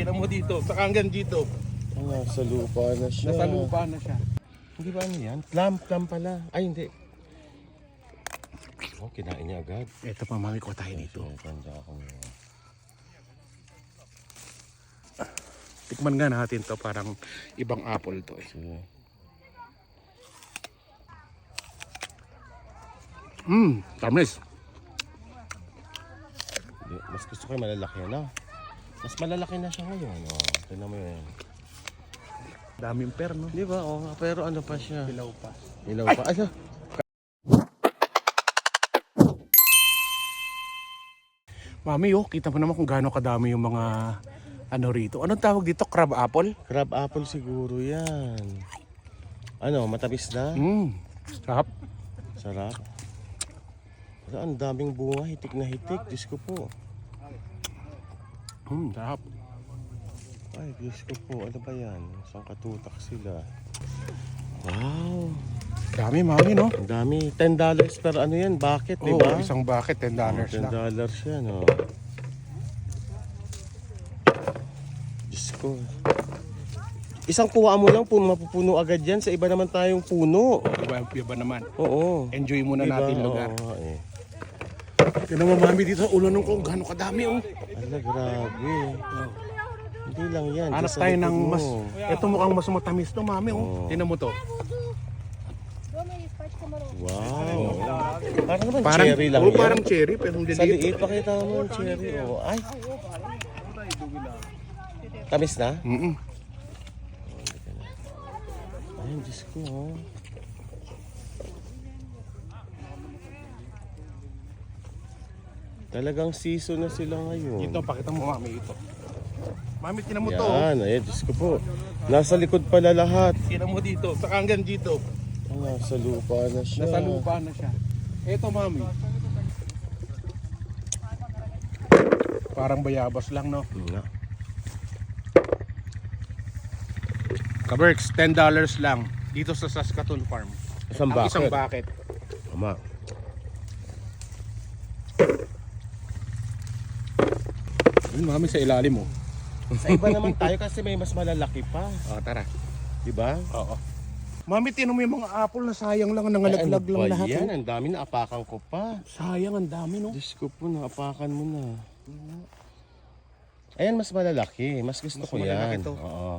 Kita mo dito, sa hanggang dito. Nasa lupa na siya. Nasa lupa na siya. Hindi ba ano yan? Plum, plum pala. Ay, hindi. Oh, kinain niya agad. Ito pa, mami ko tayo dito. Tanda ako niya. Tikman nga natin to, parang ibang apple to eh. Sige. Mmm, tamis. Mas gusto ko yung malalaki na. Mas malalaki na siya ngayon. Oh, tingnan mo yan. Daming per, no? Di ba? Oh, pero ano pa siya? Pilaw pa. Ilaw pa. Ano? Mami, oh, kita mo naman kung gaano kadami yung mga ano rito. Anong tawag dito? Crab apple? Crab apple siguro yan. Ano, matamis na? Mmm, sarap. Sarap. Pero ang daming bunga, hitik na hitik. Diyos ko po. Mmm, sarap. Ay, Diyos ko po. Ano ba yan? Isang katutak sila. Wow. Dami, mami, no? Ang dami. $10 per ano yan? Bucket, di Oo, ba? isang bucket, $10 dollars $10 lang. yan, oh. Diyos ko. Isang kuha mo lang, pun mapupuno agad yan. Sa iba naman tayong puno. Iba, iba naman. Oo. Enjoy muna Diba? natin lugar. Oo, eh. Tignan mo, mami, dito sa ulo nung kung gaano kadami, oh. Ala, grabe. Hindi lang yan. Hanap tayo ng mo. mas... Ito mukhang mas matamis to, mami, oh. Oo. Tingnan mo to. Wow. Parang naman Parang, cherry lang oh, yan. parang cherry, pero hindi Sa liit, pakita mo yung cherry. Oh. Ay. Tamis na? Mm Ay, Diyos ko. Oh. Talagang season na sila ngayon. Ito, pakita mo, mami, ito. Mami, tingnan mo to. Yan, ay, Diyos ko po. Nasa likod pala lahat. Tingnan mo dito, sa hanggang dito. Ay, nasa lupa na siya. Nasa lupa na siya. Ito, mami. Parang bayabas lang, no? Nga. Kaberks, $10 lang. Dito sa Saskatoon Farm. Isang Ang bucket. isang bucket. Tama. Yun, mami, sa ilalim mo. Sa iba naman tayo kasi may mas malalaki pa. Oh, tara. Di ba? Oo. Mami, tinan mo yung mga apple na sayang lang, Ay, nangalaglag ano ba lang lahat. Yan, oh. ang dami na apakan ko pa. Sayang, ang dami, no? Diyos ko po, naapakan mo na. Ayan, mas malalaki. Mas gusto Mas ko malalaki yan. to. Oo.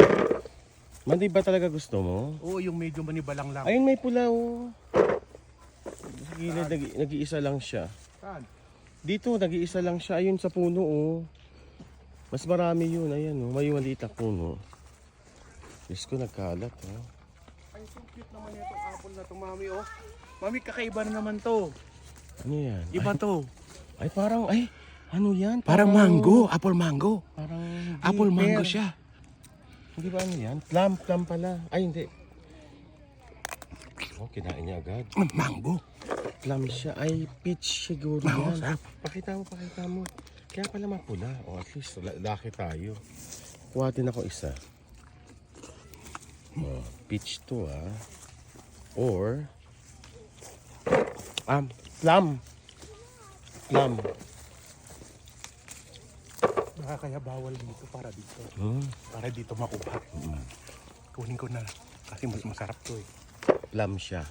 Mandi ba talaga gusto mo? Oo, yung medyo manibalang lang. Ayun, may pula oh. Sa gilid, nag- nag-iisa lang siya. Saan? Dito, nag-iisa lang siya. Ayun sa puno oh. Mas marami yun. Ayan oh. May maliit na puno. Diyos ko, nagkalat oh. Ay, so cute naman itong apple na to, mami, oh. Mami, kakaiba na naman to. Ano yan? Iba to. Ay, ay parang, ay, ano yan? Parang mango, apple mango. Parang, Apple mango siya. Hindi ba ano yan? Plum, plum pala. Ay, hindi. Oh, kinain niya agad. Mango. Plum siya. Ay, peach siguro Oo, yan. sarap. Pakita mo, pakita mo. Kaya pala mapula. O, at least, la- laki tayo. Kuhatin ako isa. Oh, peach to ah. Or, um, plum. Plum. Baka kaya bawal dito para dito. Hmm, Para dito makuha. Kunin ko na. Kasi mas masarap to eh. plum siya.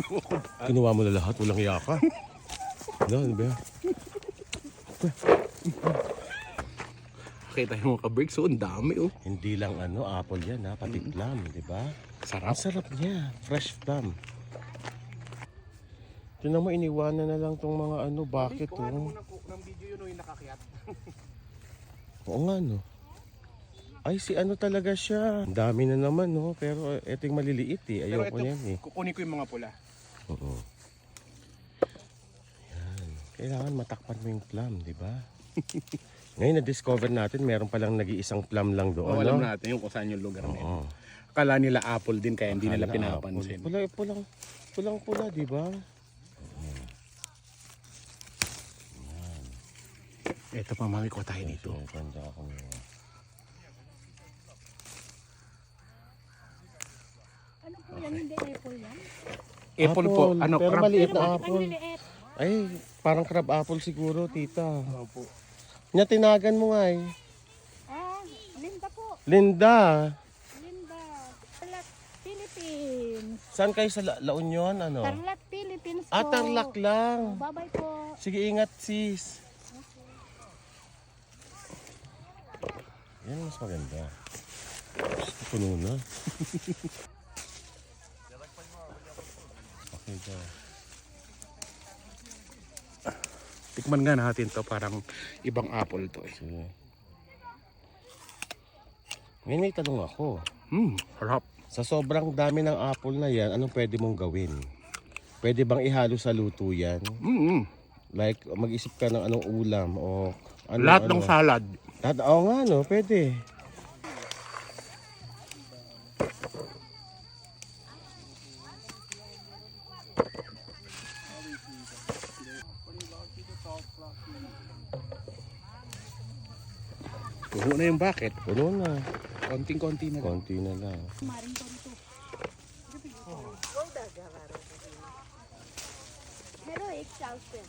Kinuha mo na lahat, walang yaka. Ano, ano ba yan? Kita yung mga ka-breaks, oh, ang dami oh. Hindi lang ano, apple yan ha, pati plum, di ba? Sarap. Ang sarap niya, fresh plum. Tingnan mo, iniwanan na lang tong mga ano, bakit Kuha mo oh. ng, ng video yun oh, yung nakakiyat. Oo nga no. Ay, si ano talaga siya. Ang dami na naman no, pero ito yung maliliit eh. Pero Ayoko ito, yan eh. kukunin ko yung mga pula. Oo. Yan. Kailangan matakpan mo yung plum, di ba? Ngayon na-discover natin, meron palang nag-iisang plum lang doon. Oh, alam no? natin yung kung saan yung lugar na yun. Oo. Akala nila apple din kaya hindi nila pinapansin. apple. Pula, pulang, pulang pula, di ba? Ito pa mami ko tayo dito. Ganda ako. Ano po yan? Hindi apple yan? Apple po, ano, pero crab. maliit na apple. Ay, Parang crab apple siguro, tita. Opo. Nya, tinagan mo nga eh. Ah, Linda po. Linda, Linda. Tarlac, Philippines. saan kayo sa La, La Union? Ano? Tarlac, Philippines po. Ah, Tarlac lang. Bye-bye po. Sige, ingat sis. Yan mas maganda. Gusto puno na. ka. Tikman nga natin to, parang ibang apple to eh. Sige. Ngayon may tanong ako. Hmm, harap. Sa sobrang dami ng apple na yan, anong pwede mong gawin? Pwede bang ihalo sa luto yan? Mm, Like, mag-isip ka ng anong ulam o ano, Lahat ano. ng salad. Lahat, oo nga no, pwede. Puno na yung bucket. Puno na. Konting-konti na lang. Konti na lang. Maring ko rito. Pero exhausted.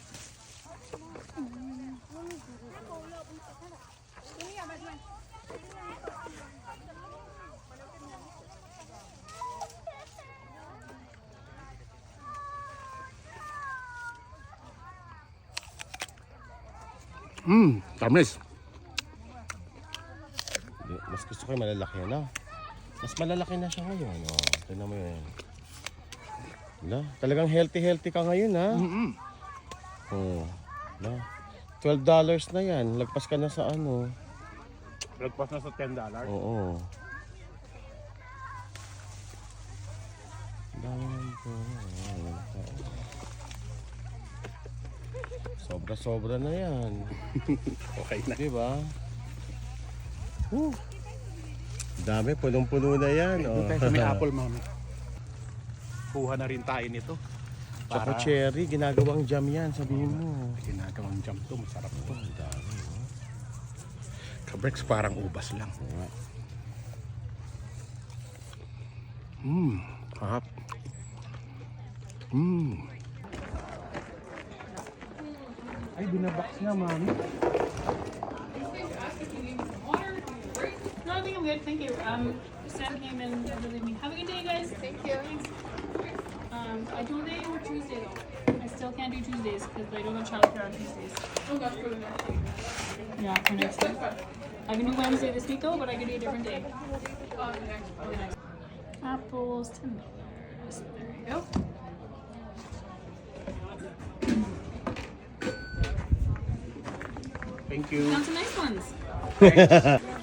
Hmm, tamis. Di- Yung malalaki na. Mas malalaki na siya ngayon. Oh, tignan mo yun. Wala, talagang healthy-healthy ka ngayon ha. Mm-mm. Oh, wala. $12 na yan. Lagpas ka na sa ano. Lagpas na sa $10. Oo. Sobra-sobra na yan. Okay na. Di ba? Dami, punong-puno na yan. Doon Oh. tayo sa may apple, mami. Kuha na rin tayo nito. Choco Para cherry, ginagawang jam yan, sabihin mo. ginagawang jam to. Masarap to. Ang dami. oh. Kabrex parang ubas lang. Hmm, harap. Hmm. Ay, binabox na, mami. No, I think I'm good. Thank you. Um, Sam came in and relieved me. Have a good day, guys. Thank you. Um, I do Monday or Tuesday though. I still can't do Tuesdays because I don't have childcare on Tuesdays. Oh, that's for the next week. Yeah, for next week. I can do Wednesday this week though, but I can do a different day. Uh, the next, the next. Apples, ten dollars. There you go. Thank you. Found some nice ones.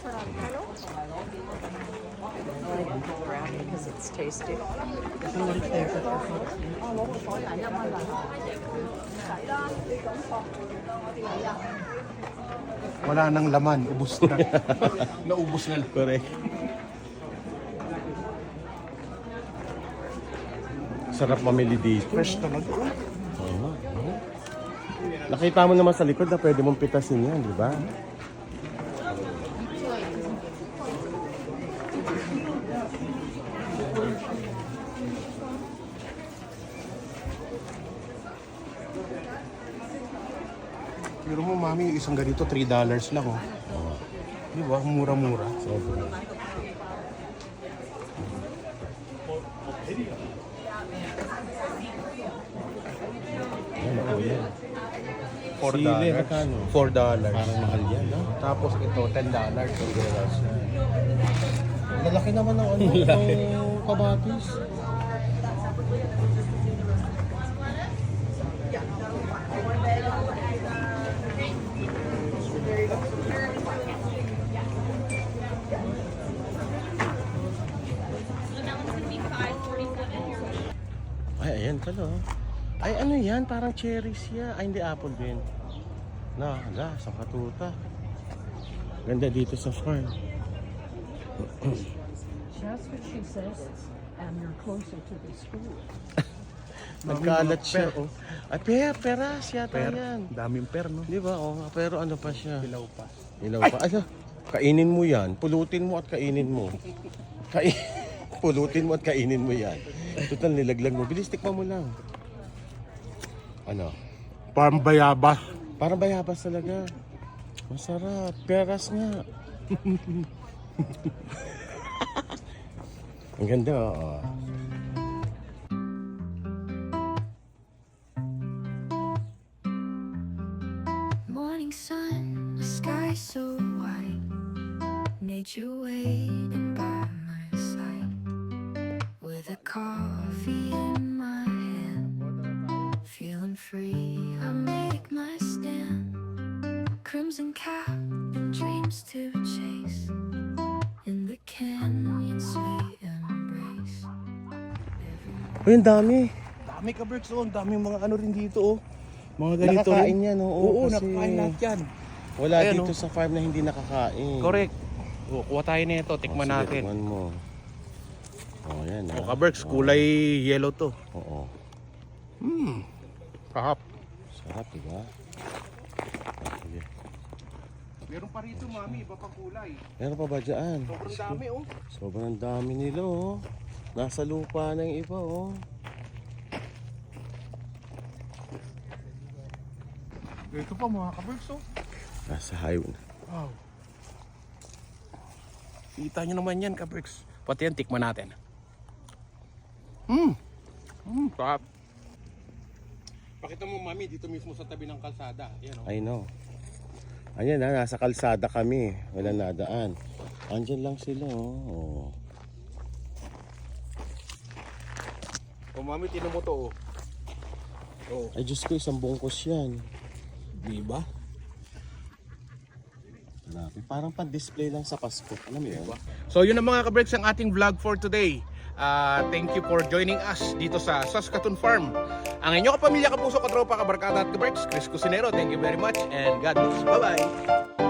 it's tasty. Wala nang laman. Ubus na. Naubos na. Correct. Sarap mamili dito. Fresh talaga. Nakita mo naman sa likod na pwede mong pitasin yan, di ba? Pero mo, mami, yung isang ganito, $3 lang, oh. Di ba? Mura-mura. Sobra. Yan, ako yan. $4. Sili, magkano? $4. Parang mahal yan, no? Tapos ito, $10. Lalaki naman ng ano, ng kabatis. Ay, ayan pala. oh. Ay, ano yan? Parang cherries yan. Ay, hindi apple din. Na, hala, sa katuta. Ganda dito sa farm. That's what she says, and you're closer to the school. Nagkalat siya. Per, oh. Ay, per, peras yata Per. yan. Daming per, no? Di ba? Oh, pero ano pa siya? Ilaw pa. Ilaw pa. Ay, kainin mo yan. Pulutin mo at kainin mo. Kai Pulutin mo at kainin mo yan. Total, nilaglag mo. Bilis, tikman mo lang. Ano? Parang bayabas. Parang bayabas talaga. Masarap. Peras nga. Ang ganda, oo. Morning sun, the sky so white. Nature waiting by Ang dami. Dami ka, Berks. Oh. Ang dami mga ano rin dito, oh. Mga ganito Nakakain rin. yan, oo. Oo, kasi nakakain lahat yan. Wala Ayan, dito oh. sa farm na hindi nakakain. Correct. Oh, kuha tayo nito. Oh, Tikman sige, natin. Tikman mo. Oh, yan. Oh, ah. ka-Berks, kulay yellow to. Oo. Hmm. Kahap. Sarap, diba? Ah, Sige. Meron pa rito, mami. Iba pang kulay. Meron pa ba dyan? Sobrang dami, oh. Sobrang dami nila, oh. Nasa lupa na yung iba, oh. Ito pa, mga ka-Berks, oh. Nasa highway. Wow. Kita nyo naman yan, ka-Berks. Pati yan, tikman natin. Hmm. Hmm, sarap. Pakita mo, mami, dito mismo sa tabi ng kalsada. Yan, oh. I know. Ayan na, nasa kalsada kami. Wala nadaan. Andyan lang sila, oh. Oh, mami, tinan mo to, oh. Oh, Ay, Diyos ko, isang bungkos yan. di ba? Grabe, parang pan-display lang sa Pasko. Alam mo yun? So yun ang mga kabreks ang ating vlog for today. Ah, thank you for joining us dito sa Saskatoon Farm. Ang inyong kapamilya, kapuso, katropa, kabarkada at kabreks, Chris Cusinero, thank you very much and God bless. Bye-bye!